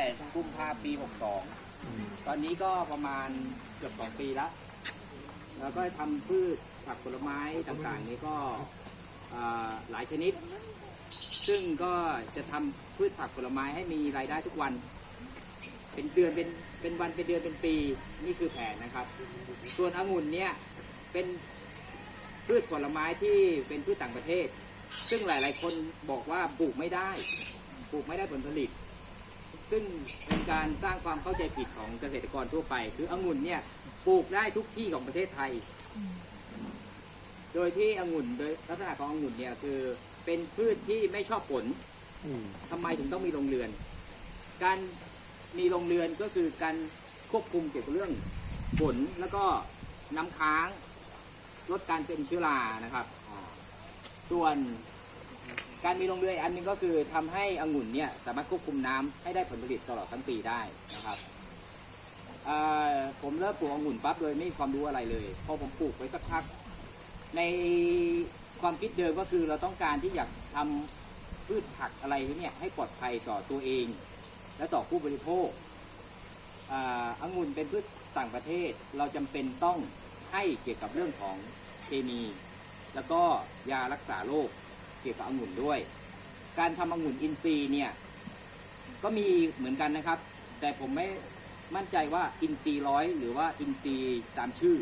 แต่กุมภาปี62ตอนนี้ก็ประมาณเกือบ2ปีแล้วแล้วก็ทำพืชผักผลไม้ต่างๆ นี้ก็อ่าหลายชนิด ซึ่งก็จะทำพืชผักผลไม้ให้มีรายได้ทุกวัน เป็นเดือนเป็นเป็นวันเป็นเดือนเป็นปีนี่คือแผนนะครับ ส่วนองุ่นเนี่ยเป็นพืชผลไม้ที่เป็นพืชต่างประเทศ ซึ่งหลาย ๆ คนบอกว่าปลูกไม่ได้ปลูกไม่ได้ผลผลิต ซึ่งเป็นการสร้างความเข้าใจผิดของเกษตรกรทั่วไป คือองุ่นเนี่ยปลูกได้ทุกที่ของประเทศไทย โดยที่องุ่นโดยลักษณะขององุ่นเนี่ยคือเป็นพืชที่ไม่ชอบฝนอืมทำไมถึงต้องมีโรงเรือน การมีโรงเรือนก็คือการควบคุมเกี่ยวกับเรื่องฝนแล้วก็น้ำค้างลดการเป็นเชื้อรานะครับ ส่วน การมีโรงเรือนอันหนึงก็คือทำให้องุ่นเนี่ยสามารถควบคุมน้ำให้ได้ผลผลิตตลอดทั้งปีได้นะครับผมเริ่มปลูกองุ่นปั๊บโดยไม่มีความรู้อะไรเลยพอผมปลูกไปสักพัก ในความคิดเดิมก็คือเราต้องการที่อยากทำพืชผักอะไรเนี่ยให้ปลอดภัยต่อตัวเอง และต่อผู้บริโภคอองุ่นเป็นพืชต่างประเทศ เราจำเป็นต้องให้เกี่ยวกับเรื่องของเคมี แล้วก็ยารักษาโรค เกี่ยวกับองุ่นด้วย การทำองุ่นอินทรีย์เนี่ยก็มีเหมือนกันนะครับ แต่ผมไม่มั่นใจว่าอินทรีย์ร้อยหรือว่าอินทรีย์ตามชื่อ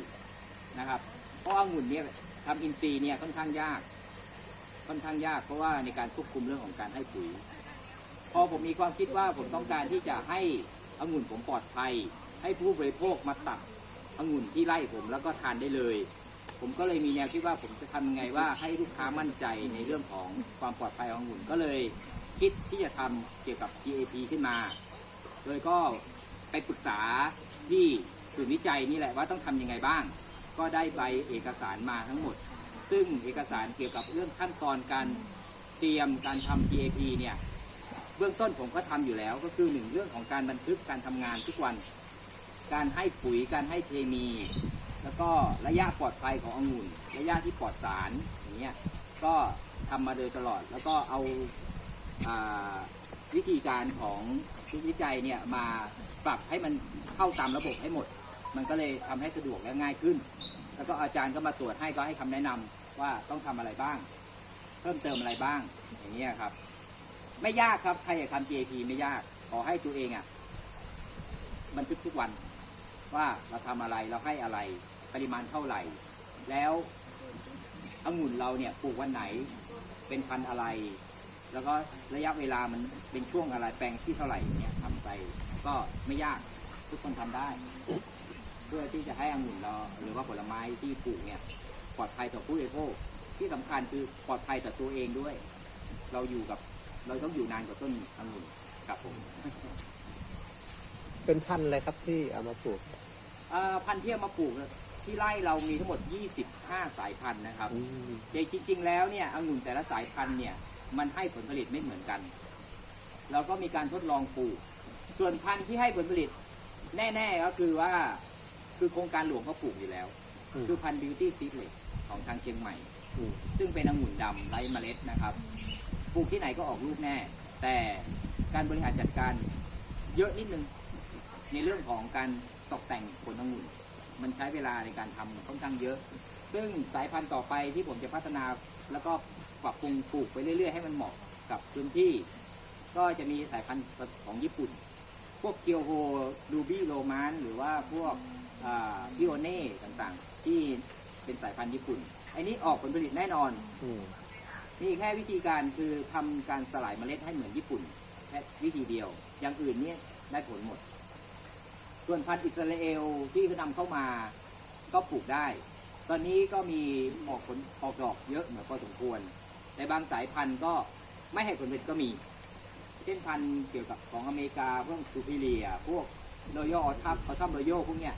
นะครับ เพราะองุ่นเนี่ยทำอินทรีย์เนี่ยค่อนข้างยาก ค่อนข้างยากเพราะว่าในการควบคุมเรื่องของการให้ปุ๋ย พอผมมีความคิดว่าผมต้องการที่จะให้องุ่นผมปลอดภัย ให้ผู้บริโภคมาตัดองุ่นที่ไร่ผมแล้วก็ทานได้เลย ผมก็เลยมีแนวคิดว่าผมจะทำยังไงว่าให้ลูกค้ามั่นใจในเรื่องของความปลอดภัยขององุ่นก็เลยคิดที่จะทำเกี่ยวกับ GAP ขึ้นมา โดยก็ไปปรึกษาที่ศูนย์วิจัยนี่แหละว่าต้องทำยังไงบ้าง ก็ได้ใบเอกสารมาทั้งหมด ซึ่งเอกสารเกี่ยวกับเรื่องขั้นตอนการเตรียมการทำ GAP เนี่ยเบื้องต้นผมก็ทำอยู่แล้วก็คือหนึ่งเรื่องของการบันทึกการทำงานทุกวัน การให้ปุ๋ยการให้เคมี แล้วก็ระยะปลอดภัยขององุ่น ระยะที่ปลอดสารอย่างเงี้ยก็ทำมาโดยตลอด แล้วก็เอาอาวิธีการของชุดวิจัยเนี่ยมาปรับให้มันเข้าตามระบบให้หมด มันก็เลยทำให้สะดวกและง่ายขึ้น แล้วก็อาจารย์ก็มาตรวจให้ก็ให้คำแนะนำว่าต้องทำอะไรบ้าง เพิ่มเติมอะไรบ้างอย่างเงี้ยครับ ไม่ยากครับใครอยากทำ GAP ไม่ยากขอให้ตัวเองอะ่ะบันทึกทุกวัน ว่าเราทำอะไรเราให้อะไรปริมาณเท่าไหร่ แล้วองุ่นเราเนี่ยปลูกวันไหน เป็นพันอะไร แล้วก็ระยะเวลามันเป็นช่วงอะไรแปลงที่เท่าไหร่เนี่ยทำไป ก็ไม่ยากทุกคนทำได้ เพื่อที่จะให้องุ่นเราหรือว่าผลไม้ที่ปลูกเนี่ยปลอดภัยต่อผู้บริโภคที่สำคัญคือปลอดภัยต่อตัวเองด้วย เราอยู่กับเราต้องอยู่นานกว่าต้นองุ่นครับผม เป็นพันธุ์อะไรครับที่เอามาปลูกอ่าพันธุ์ที่เอามาปลูกที่ไร่เรามีทั้งหมด 25 สายพันธุ์นะครับอืมแต่จริง ๆ แล้วเนี่ยองุ่นแต่ละสายพันธุ์เนี่ยมันให้ผลผลิตไม่เหมือนกัน เราก็มีการทดลองปลูก ส่วนพันธุ์ที่ให้ผลผลิตแน่ ๆ ก็คือว่าคือโครงการหลวงเขาปลูกอยู่แล้ว อืมคือพันธุ์ Beauty Seedless ของทางเชียงใหม่ อืมซึ่งเป็นองุ่นดำไร้เมล็ดนะครับ ปลูกที่ไหนก็ออกลูกแน่ แต่การบริหารจัดการเยอะนิดนึง ในเรื่องของการตกแต่งผลองุ่น มันใช้เวลาในการทำค่อนข้างเยอะ ซึ่งสายพันธุ์ต่อไปที่ผมจะพัฒนาแล้วก็ปรับปรุงปลูกไปเรื่อยๆให้มันเหมาะกับพื้นที่ ก็จะมีสายพันธุ์ของญี่ปุ่น พวกเกียวโฮดูบี้โรมานหรือว่าพวกพิโอเน่ต่างๆ ที่เป็นสายพันธุ์ญี่ปุ่นอันนี้ออกผลผลิตแน่นอนอืมมีแค่วิธีการคือทำการสลายเมล็ดให้เหมือนญี่ปุ่นแค่วิธีเดียว อย่างอื่นเนี่ยได้ผลหมด ส่วนพันธุ์อิสราเอลที่เขานำเข้ามาก็ปลูกได้ ตอนนี้ก็มีออกผลออกดอกเยอะเหมือนพอสมควร แต่บางสายพันธุ์ก็ไม่ให้ผลผลิตก็มี เช่นพันธุ์เกี่ยวกับของอเมริกาพวกซูพิเลีย พวกโรยออทัพออทัมโรยัลพวกเนี้ย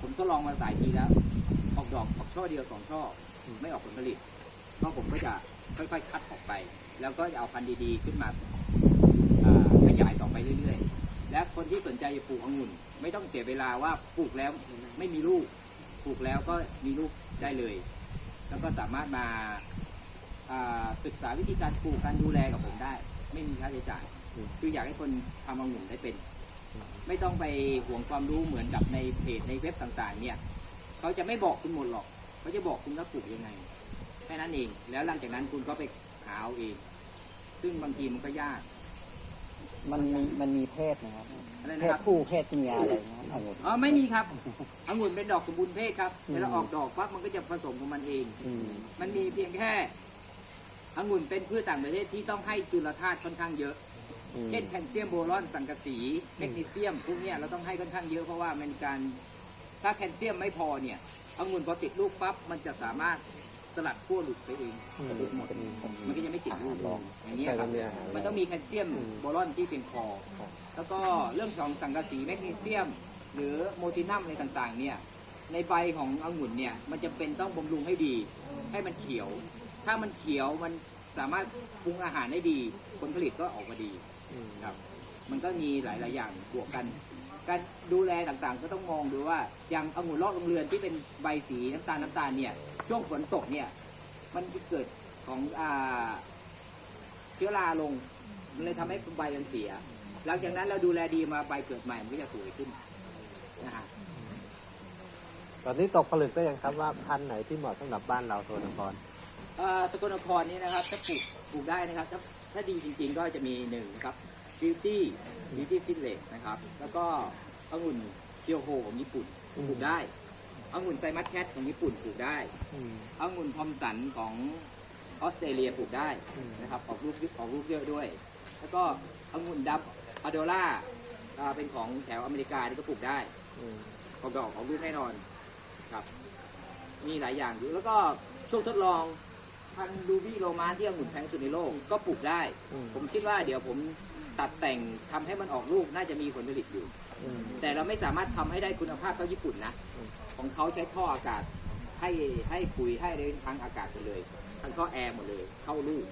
ผมทดลองมาหลายทีแล้ว ออกดอกออกช่อเดียวสองช่อไม่ออกผลผลิตก็ผมก็จะค่อยๆคัดออกไป แล้วก็จะเอาพันธุ์ดีๆขึ้นมาอ่าขยายต่อไปเรื่อยๆ และคนที่สนใจจะปลูกองุ่น ไม่ต้องเสียเวลาว่าปลูกแล้วไม่มีลูกปลูกแล้วก็มีลูกได้เลย แล้วก็สามารถมาศึกษาวิธีการปลูกการดูแลกับผมได้ ไม่มีค่าใช้จ่ายคืออยากให้คนทำองุ่นได้เป็น ไม่ต้องไปห่วงความรู้เหมือนกับในเพจในเว็บต่างๆ เนี่ยเขาจะไม่บอกคุณหมดหรอกเขาจะบอกคุณว่าปลูกยังไงแค่นั้นเองแล้วหลังจากนั้นคุณก็ไปหาเอาเอง ซึ่งบางทีมันก็ยาก มันมีมันมีเพศนะครับอะไรเพนะศครับผู้เพศเมียอะไรนะครับองุ่น อ๋อไม่มีครับองุ่นเป็นดอกสมบูรณ์เพศครับอืม เวลาออกดอกปั๊บมันก็จะผสมของมันเอง อืมมันมีเพียงแค่องุ่นเป็นพืชต่างประเทศที่ต้องให้จุลธาตุค่อนข้างเยอะ อืม เช่นแคลเซียมโบรอนสังกะสีแมกนีเซียมพวกเนี้ยเราต้องให้ค่อนข้างเยอะเพราะว่ามันการถ้าแคลเซียมไม่พอเนี่ยองุ่นพอติดลูกปั๊บมันจะสามารถ สลัดขั้วหลุดไปเองอืมกระดูกหมดอืมมันก็จะไม่ติดลูกอาหารรองอย่างเงี้ยใช่คต้รัอบงมีอาหารมันต้องมีแคลเซียมอืมโบรอนที่เพียงพอครับแล้วก็เรื่องของสังกะสีแมกนีเซียม หรือโมตินัมอะไรต่างๆ เนี่ยในใบขององุ่นเนี่ยมันจะเป็นต้องบำรุงให้ดี ให้มันเขียว ถ้ามันเขียวมันสามารถปรุงอาหารได้ดี ผลผลิตก็ออกมาดีอืมครับ มันก็มีหลาย ๆ อย่างบวกกัน การดูแลต่างๆ ก็ต้องมองดูว่าอย่างองุ่นรอบโรงเรือนที่เป็นใบสีน้ำตาลน้ำตาลเนี่ย ช่วงฝนตกเนี่ย มันจะเกิดของอ่าเชื้อราลง มันเลยทำให้ใบมันเสีย หลังจากนั้นเราดูแลดีมาใบเกิดใหม่มันก็จะสวยขึ้นนะฮะตอนนี้ตกผลึกได้ยังครับว่าพันธุ์ไหนที่เหมาะสำหรับบ้านเราโซนครเอ่อสกลนครนี่นะครับถ้าปลูกปลูกได้นะครับ ถ้าถ้าดีจริงๆก็จะมีหนึ่งครับ Beauty Beauty s i l e นะครับ แล้วก็องุ่นเคียวโฮของญี่ปุ่นอืมปลูกได้องุ่นไซมัสแคทของญี่ปุ่นปลูกได้อืมองุ่นทอมสันของออสเตรเลียปลูกได้อืมนะครับออกลูกออกลูกเยอะด้วย แล้วก็องุ่นดับอะโดล่าเป็นของแถวอเมริกานี่ก็ปลูกได้อืมออกดอกออกลูกแน่นอนครับ มีหลายอย่างอยู่แล้วก็ช่วงทดลองพันธุ์ดูบี้โรมานที่องุ่นแพงสุดในโลกก็ปลูกได้อืมผมคิดว่าเดี๋ยวผม ตัดแต่งทำให้มันออกลูกน่าจะมีผลผลิตอยู่อืมแต่เราไม่สามารถทำให้ได้คุณภาพเท่าญี่ปุ่นนะอืมของเขาใช้ท่ออากาศให้ให้ปุ๋ยให้ได้ทางอากาศหมดเลยทางท่อแอร์หมดเลย เข้าลูก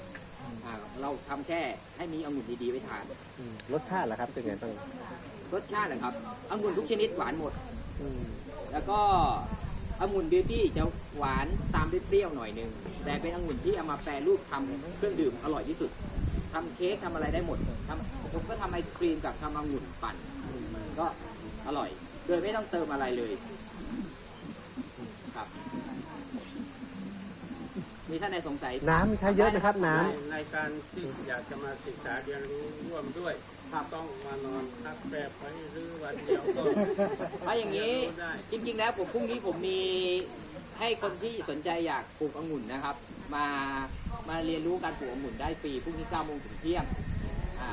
อ่าเราทำแค่ให้มีองุ่นดีๆไว้ทานอืมรสชาติล่ะครับเป็นไงบ้างรสชาติเหรอครับองุ่นทุกชนิดหวานหมดอืมแล้วก็องุ่นบิวตี้จะหวานตามด้วยเปรี้ยวหน่อยหนึง แต่เป็นองุ่นที่เอามาแปรรูปทำเครื่องดื่มอร่อยที่สุด ทำเค้กทำอะไรได้หมดทำผมก็ทำไอศครีมกับทำองุ่นปั่นก็อร่อย โดยไม่ต้องเติมอะไรเลยครับ มีท่านใดสงสัยน้ำใช้เยอะนะครับน้ในในการที่อยากจะมาศึกษาเรียนรู้ร่วมด้วยครับต้องมานอนพักแบบไว้หรือวันเดียวก็ถ้าอย่างนี้เรียนรู้ได้จริง ๆ แล้วผมพรุ่งนี้ผมมีให้คนที่สนใจอยากปลูกองุ่นนะครับ มา มาเรียนรู้การปลูกองุ่นได้ฟรีพรุ่งนี้9โมงถึงเที่ยงอ่า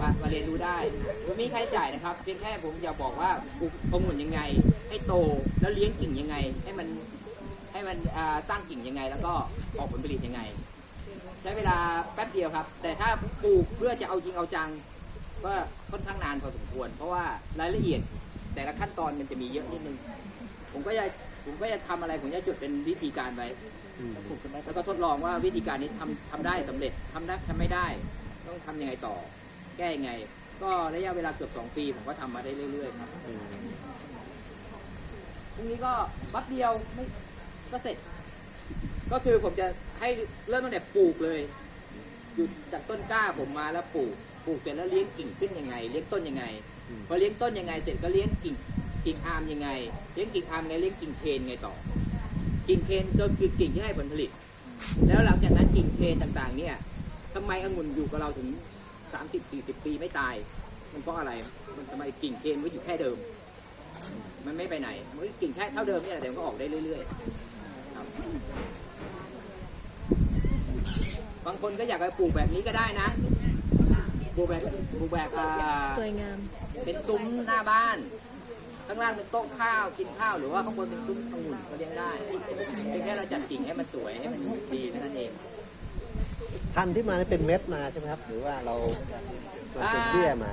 มามาเรียนรู้ได้ไม่มีค่าใช้จ่ายนะครับเพียงแค่ผมอยากบอกว่าปลูกองุ่นยังไง ให้โตแล้วเลี้ยงกิ่งยังไง ให้มันให้มันสร้างกิ่งยังไง แล้วก็ออกผลผลิตยังไง ใช้เวลาแป๊บเดียวครับ แต่ถ้าปลูกเพื่อจะเอาจริงเอาจังก็ค่อนข้างนานพอสมควร เพราะว่ารายละเอียด แต่ละขั้นตอนมันจะมีเยอะนิดนึงผมก็จะ ผมก็จะทำอะไรผมจะจดเป็นวิธีการไว้ำอืมแล้วก็ทดลองว่าวิธีการนี้ทำทำได้สำเร็จทำได้ทำไม่ได้ ต้องทำยังไงต่อ แก้ยังไง ก็ระยะเวลาเกือบสองปีผมก็ทำมาได้เรื่อยๆครับอืมพรุ่งนี้ก็แป๊บเดียวไม่ก็เสร็จ ก็คือผมจะให้เริ่มตั้งแต่ปลูกเลยหยุดจากต้นกล้าผมมาแล้วปลูกปลูกเสร็จแล้วเลี้ยงกิ่งขึ้นยังไง เลี้ยงต้นยังไง พอเลี้ยงต้นยังไงเสร็จก็เลี้ยงกิ่ง กิ่งอาร์มยังไง เลี้ยงกิ่งอาร์มไงเลี้ยงกิ่งเคนไงต่อ กิ่งเคนก็คือกิ่งที่ให้ผลผลิต แล้วหลังจากนั้นกิ่งเคนต่างๆ เนี่ยทำไมองุ่นอยู่กับเราถึง 30-40 ปีไม่ตาย มันเพราะอะไร มันทำไมกิ่งเคนมันอยู่แค่เดิม มันไม่ไปไหน มันกิ่งแค่เท่าเดิมเนี่ยแต่มันก็ออกได้เรื่อยๆครับบางคนก็อยากจะปลูกแบบนี้ก็ได้นะ ปลูกแบบปลูกแบบอ่าสวยงาม เป็นซุ้มหน้าบ้าน ข้างล่างเป็นโต๊ะข้าวกินข้าวหรือว่าข้างบนเป็นซุ้มองุ่นก็เลี้ยงได้เพียงแค่เราจัดกิ่งให้มันสวยให้มันดีเท่านั้นเองพันธุ์ที่มานี่เป็นเม็ดมาใช่ไหมครับ หรือว่าเราเราเป็นเบี้ยมา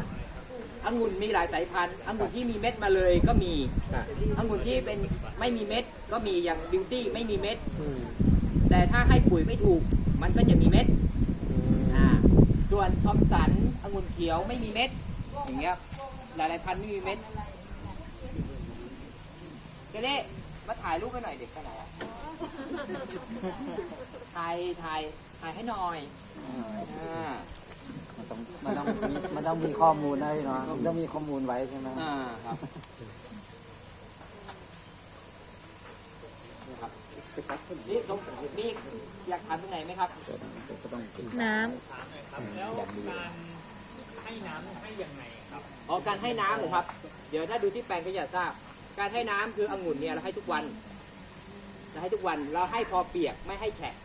องุ่นมีหลายสายพันธุ์องุ่นที่มีเม็ดมาเลยก็มีอะองุ่นที่เป็นไม่มีเม็ดก็มีอย่างบิวตี้ไม่มีเม็ด อืมแต่ถ้าให้ปุ๋ยไม่ถูกมันก็จะมีเม็ด อืมอ่าส่วนทอมสันองุ่นเขียวไม่มีเม็ดอย่างเงี้ยหลายๆพันธุ์ไม่มีเม็ด เกเล่มาถ่ายรูปให้หน่อยเด็กขนาดอะถ่ายถ่ายถ่ายให้หน่อยอ่ามันต้องมันต้องมีมันต้องมีข้อมูลนะพี่เนาะมันต้องมีข้อมูลไว้ใช่ไหมอ่าครับนี่ครับนี่ตรงนี่อยากถามตรงไหนไหมครับ ก็ต้องศึกษาน้อย่างดีอ๋อการให้น้ำเหรอครับ เดี๋ยวถ้าดูที่แปลงก็จะทราบ การให้น้ำคือองุ่นเนี่ยเราให้ทุกวันเราให้ทุกวันเราให้พอเปียกไม่ให้แฉะ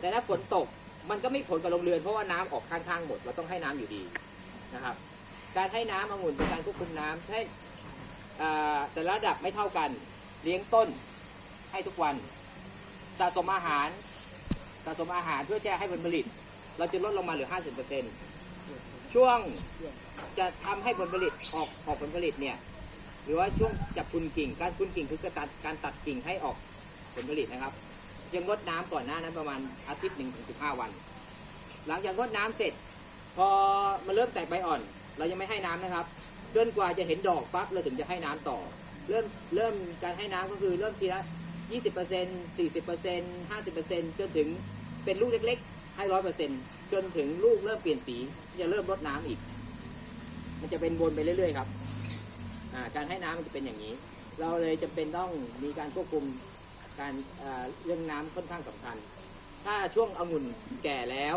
แต่ถ้าฝนตกมันก็ไม่ผลกับโรงเรือนเพราะว่าน้ำออกข้างๆหมดเราต้องให้น้ำอยู่ดีนะครับ การให้น้ำองุ่นเป็นการควบคุมน้ำให้อ่าแต่ละระดับไม่เท่ากัน เลี้ยงต้นให้ทุกวันสะสมอาหารสะสมอาหารเพื่อจะให้ผลผลิต เราจะลดลงมาเหลือ 50%ช่วงจะทำให้ผลผลิตออกออกผลผลิตเนี่ย หรือว่าช่วงจับคุณกิ่ง การคุณกิ่งคือการตัดการตัดกิ่งให้ออกผลผลิตนะครับยังรดน้ำก่อนหน้านั้นประมาณอาทิตย์หนึ่งถึงสิบห้าวัน หลังจากรดน้ำเสร็จ พอมันเริ่มแตกใบอ่อน เรายังไม่ให้น้ำนะครับจนกว่าจะเห็นดอกปั๊บเราถึงจะให้น้ำต่อ เริ่มเริ่มการให้น้ำก็คือเริ่มทีละ20% 40% 50%จนถึงเป็นลูกเล็กๆ ให้100%จนถึงลูกเริ่มเปลี่ยนสีจะเริ่มรดน้ำอีก มันจะเป็นวนไปเรื่อยๆครับ การให้น้ำมันจะเป็นอย่างนี้ เราเลยจำเป็นต้องมีการควบคุมการเรื่องน้ำค่อนข้างสำคัญ ถ้าช่วงองุ่นแก่แล้ว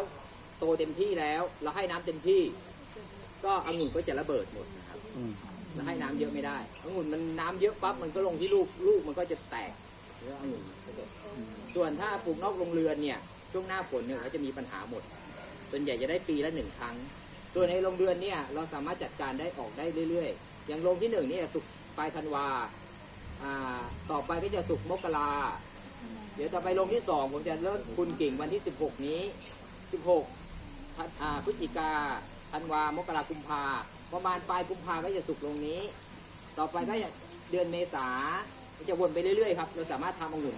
โตเต็มที่แล้ว เราให้น้ำเต็มที่ ก็องุ่นก็จะระเบิดหมดนะครับเราให้น้ำเยอะไม่ได้องุ่นมันน้ำเยอะปั๊บมันก็ลงที่ลูกลูกมันก็จะแตกเนื้อองุ่นส่วนถ้าปลูกนอกโรงเรือนเนี่ยช่วงหน้าฝนเนี่ยเขาจะมีปัญหาหมดส่วนใหญ่จะได้ปีละหนึ่งครั้ง ส่วนในโรงเรือนเนี่ยเราสามารถจัดการได้ออกได้เรื่อยๆ อย่างโรงที่หนึ่งเนี่ยสุกปลายธันวาต่อไปก็จะสุกมกราเดี๋ยวต่อไปโรงที่สองผมจะเริ่มคุณกิ่งวันที่ 16 นี้ 16ธันอ่าพฤศจิกาธันวามกรากุมภาประมาณปลายกุมภาก็จะสุกลงนี้ ต่อไปก็จะเดือนเมษาก็จะวนไปเรื่อยๆครับเราสามารถทำองุ่น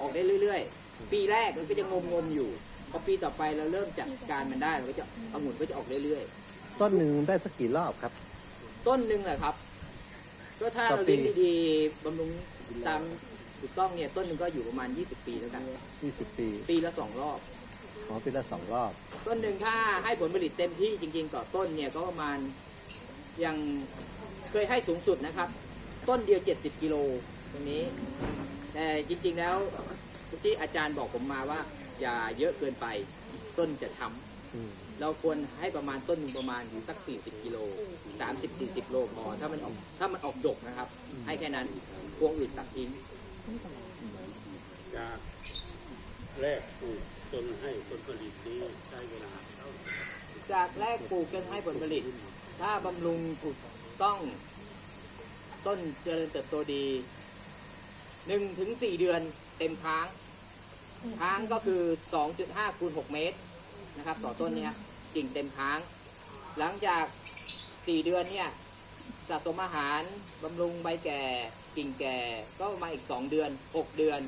ออกได้เรื่อย ๆ ปีแรกมันก็จะงมๆอยู่พอปีต่อไปเราเริ่มจัดการมันได้เราก็จะองุ่นก็จะออกเรื่อยๆ ต้นหนึ่งได้สักกี่รอบครับ ต้นหนึ่งแหละครับก็ถ้าต่อเราปี เลี้ยงดีๆบำรุงตามถูกต้องเนี่ยต้นหนึ่งก็อยู่ประมาณ 20 ปีแล้วกัน 20 ปีปีละสองรอบ ขอปีละสองรอบ ต้นหนึ่งถ้าให้ผลผลิตเต็มที่จริงๆต่อต้นเนี่ยก็ประมาณยังเคยให้สูงสุดนะครับ ต้นเดียว 70กิโลตรงนี้ แต่จริงๆแล้วที่อาจารย์บอกผมมาว่า อย่าเยอะเกินไป ต้นจะช้ำอืม เราควรให้ประมาณต้นหนึ่งประมาณอยู่สัก 40กิโล30 40โลพอถ้ามันออกถ้ามันออกดกนะครับ ให้แค่นั้นพวงอื่นตัดทิ้งจากแรกปลูกจนให้ผลผลิตนี้ใช้เวลาเท่าไหร่จากแรกปลูกจนให้ผลผลิต ถ้าบำรุงถูกต้องต้นเจริญเติบโตดีหนึ่งถึงสี่เดือนเต็มค้าง ค้างก็คือ2.5คูณ6เมตรนะครับ ต่อต้นเนี้ย กิ่งเต็มค้าง หลังจาก 4 เดือนเนี่ยสะสมอาหารบำรุงใบแก่ กิ่งแก่ก็มาอีก 2 เดือน 6 เดือน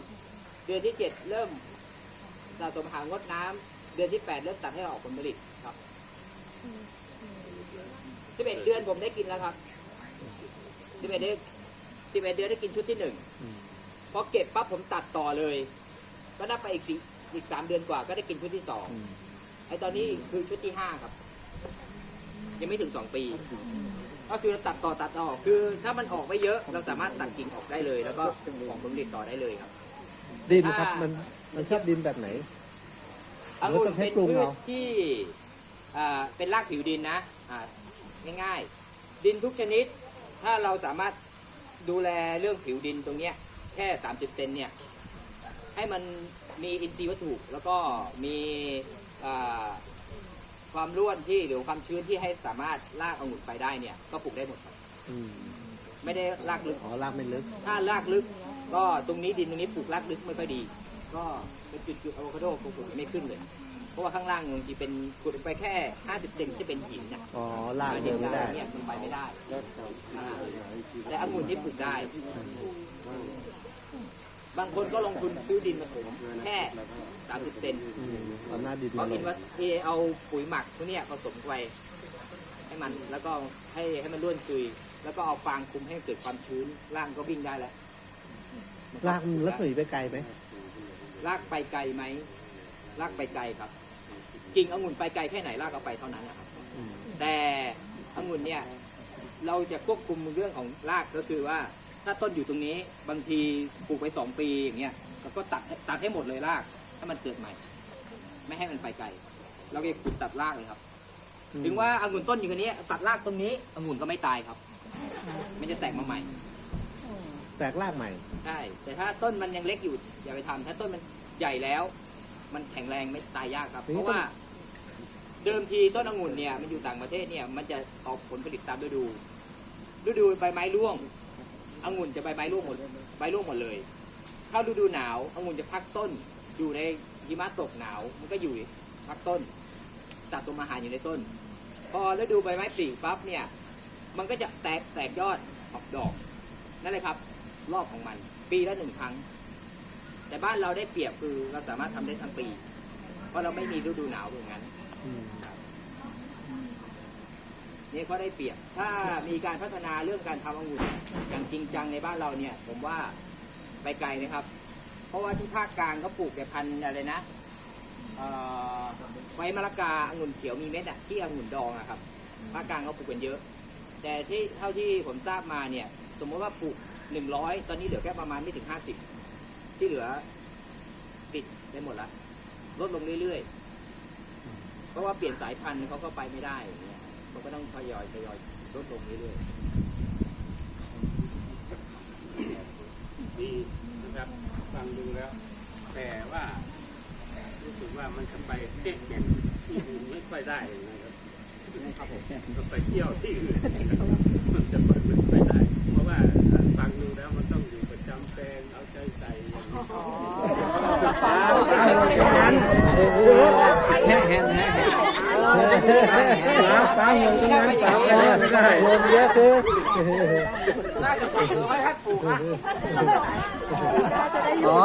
เดือนที่ 7 เริ่มสะสมอาหารงดน้ำเดือนที่ 8 เริ่มตัดให้ออกผลผลิตครับ11เดือนผมได้กินแล้วครับ11เดือน11เดือนได้กินชุดที่หนึ่งพอเก็บปั๊บผมตัดต่อเลย ก็นับไปอีกสี่อีกสามเดือนกว่าก็ได้กินชุดที่สอง ไอตอนนี้คือชุดที่ห้าครับ ยังไม่ถึงสองปี ก็คือตัดต่อตัดต่อคือถ้ามันออกไม่เยอะเราสามารถตัดกิ่งออกได้เลย แล้วก็ออกผลผลิตต่อได้เลยครับ ดินครับถ้ามัมันมันชอบดินแบบไหน องุ่นต้องให้เป็นปรุงพืชเอาที่อ่าเป็นรากผิวดินนะอ่าง่ายๆ ดินทุกชนิด ถ้าเราสามารถดูแลเรื่องผิวดินตรงเนี้ยแค่ 30 เซนเนี่ย ให้มันมีอินทรีย์วัตถุ แล้วก็มีอ่า ความร่วนที่หรือความชื้นที่ให้สามารถลากองุ่นไปได้เนี่ยก็ปลูกได้หมดครับอืมไม่ได้ลากลึก อ๋อรากไม่ลึก ถ้ารากลึกก็ตรงนี้ดินตรงนี้ปลูกรากลึกไม่ค่อยดี ก็เป็นจุดจุดๆอะโวคาโดปลูกไม่ขึ้นเลย เพราะว่าข้างล่างบางทีเป็นขุดลงไปแค่ 50เซนจะเป็นหินนะอ๋อรากเดินไม่ได้ เนี่ยมันไปไม่ได้อ่าแต่องุ่นที่ปลูกได้ บางคนก็ลงทุนซื้อดินมาถมแค่ 30 เซนอืมเอาหน้าดินเพมาราะลเห็งนว่าที่เอาปุ๋ยหมักพวกเนี้ยผสมไปให้มันแล้วก็ให้ให้มันร่วนซุย แล้วก็เอาฟางคลุมให้เกิดความชื้นร่างก็วิ่งได้แล้วรากมันรัศมีไปไกลไหมลากไปไกลไหมลากไปไกลครับ กิ่งองุ่นไปไกลแค่ไหนรากเอาไปเท่านั้นนะครับ แต่องุ่นเนี่ย เราจะควบคุมเรื่องของรากก็คือว่า ถ้าต้นอยู่ตรงนี้บางทีปลูกไปสองปีอย่างเงี้ยเราก็ตัดตัดให้หมดเลยรากให้มันเกิดใหม่ ไม่ให้มันไปไกลเราก็จะขุดตัดรากเลยครับ ถึงว่าองุ่นต้นอยู่แค่นี้ ตัดรากตรงนี้องุ่นก็ไม่ตายครับ มันจะแตกมาใหม่ แตกรากใหม่ใช่แต่ถ้าต้นมันยังเล็กอยู่อย่าไปทำถ้าต้นมันใหญ่แล้ว มันแข็งแรงไม่ตายยากครับทีนี้เพราะว่า เดิมทีต้นองุ่นเนี่ยมันอยู่ต่างประเทศเนี่ย มันจะออกผลผลิตตามฤดูฤดูใบไม้ร่วง องุ่นจะใบไม้ร่วงหมดใบร่วงหมดเลย เข้าฤดูหนาวองุ่นจะพักต้น อยู่ในหิมะตกหนาว มันก็อยู่พักต้น สะสมอาหารอยู่ในต้น พอฤดูใบไม้ผลิปั๊บเนี่ย มันก็จะแตกแตกยอดออกดอก นั่นเลยครับ รอบของมัน ปีละหนึ่งครั้ง แต่บ้านเราได้เปรียบคือเราสามารถทำได้ทั้งปี เพราะเราไม่มีฤดูหนาวอย่างนั้น นี่เขาได้เปรียบ ถ้ามีการพัฒนาเรื่องการทำองุ่นอย่างจริงจังในบ้านเราเนี่ย ผมว่าไปไกลนะครับ เพราะว่าที่ภาคกลางเขาปลูกแต่พันธุ์อะไรนะไว้มะละกาองุ่นเขียวมีเม็ดอะที่องุ่นดองอะครับภาคกลางเขาปลูกกันเยอะ แต่ที่เท่าที่ผมทราบมาเนี่ย สมมติว่าปลูกหนึ่งร้อยตอนนี้เหลือแค่ประมาณไม่ถึงห้าสิบที่เหลือปิดไปหมดละลดลงเรื่อยๆ เพราะว่าเปลี่ยนสายพันธุ์เขาก็ไปไม่ได้อย่างเงี้ย มันก็ต้องทยอยทยอยลดลงเรื่อยดีนะครับฟังดูแล้ว แต่ว่ารู้สึกว่ามันจะไปเที่ยงที่อื่นไม่ค่อยได้นะครับๆครับผมก็ไปเที่ยวที่อื่นมันจะไปไม่ค่อยได้ เพราะว่าฟังดูแล้วมันต้องอยู่ประจำแปลงเอาใจใส่อย่างนี้ แห้งแห้งแห้งแห้งป้าเงินตรงนั้นป้าไม่ได้เงินเยอะคือน่าจะฝากซื้อไว้ให้ปลูกนะอ๋อ